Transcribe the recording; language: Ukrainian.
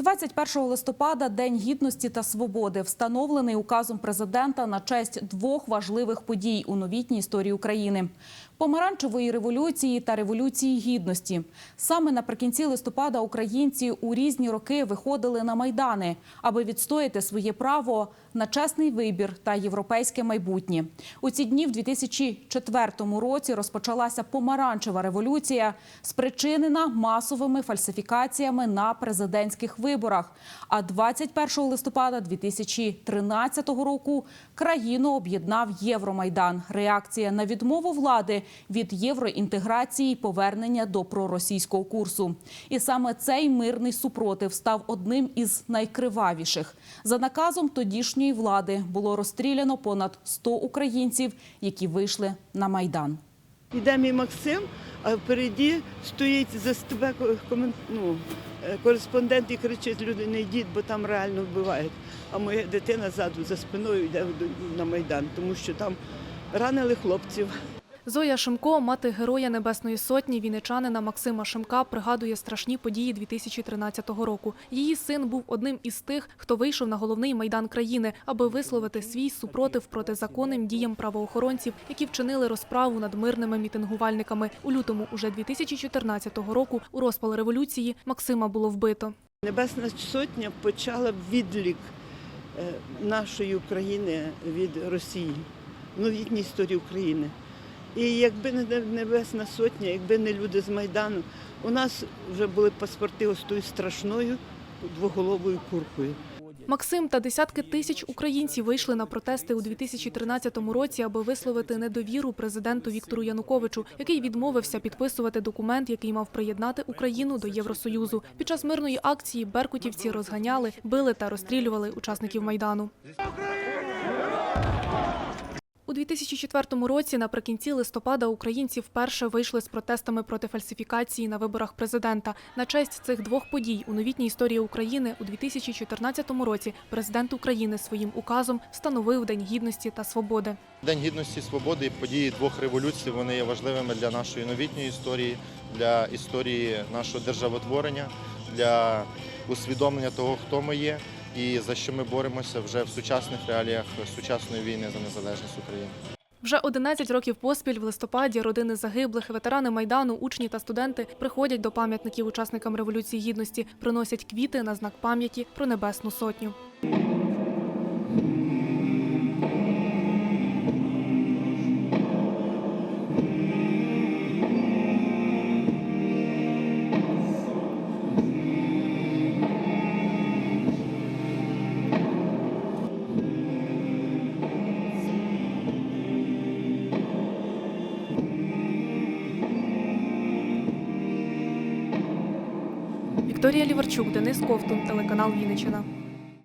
21 листопада День гідності та свободи встановлений указом президента на честь двох важливих подій у новітній історії України: помаранчевої революції та революції гідності. Саме наприкінці листопада українці у різні роки виходили на майдани, аби відстояти своє право на чесний вибір та європейське майбутнє. У ці дні в 2004 році розпочалася помаранчева революція, спричинена масовими фальсифікаціями на президентських виборах. А 21 листопада 2013 року країну об'єднав Євромайдан. Реакція на відмову влади від євроінтеграції повернення до проросійського курсу. І саме цей мирний супротив став одним із найкривавіших. За наказом тодішньої влади було розстріляно понад 100 українців, які вийшли на майдан. Іде мій Максим, а впереді стоїть за тебе ну, е, кореспондент і кричить, люди не йдіть, бо там реально вбивають. А моя дитина ззаду за спиною йде на Майдан, тому що там ранили хлопців. Зоя Шимко, мати Героя Небесної Сотні, вінничанина Максима Шимка, пригадує страшні події 2013 року. Її син був одним із тих, хто вийшов на головний майдан країни, аби висловити свій супротив проти законним діям правоохоронців, які вчинили розправу над мирними мітингувальниками. У лютому уже 2014 року, у розпал революції, Максима було вбито. Небесна Сотня почала відлік е, нашої України від Росії, новітній історії України. І якби не Небесна Сотня, якби не люди з Майдану, у нас вже були паспорти ось тою страшною двоголовою куркою. Максим та десятки тисяч українців вийшли на протести у 2013 році, аби висловити недовіру президенту Віктору Януковичу, який відмовився підписувати документ, який мав приєднати Україну до Євросоюзу. Під час мирної акції беркутівці розганяли, били та розстрілювали учасників майдану. У 2004 році, наприкінці листопада, українці вперше вийшли з протестами проти фальсифікації на виборах президента. На честь цих двох подій у новітній історії України у 2014 році президент України своїм указом встановив День гідності та свободи. День гідності, свободи і події двох революцій вони є важливими для нашої новітньої історії, для історії нашого державотворення, для усвідомлення того, хто ми є і за що ми боремося вже в сучасних реаліях сучасної війни за незалежність України. Вже 11 років поспіль в листопаді родини загиблих, ветерани майдану, учні та студенти приходять до пам'ятників учасникам революції гідності, приносять квіти на знак пам'яті про небесну сотню. Вікторія Ліварчук, Денис Ковтун, телеканал Вінниччина.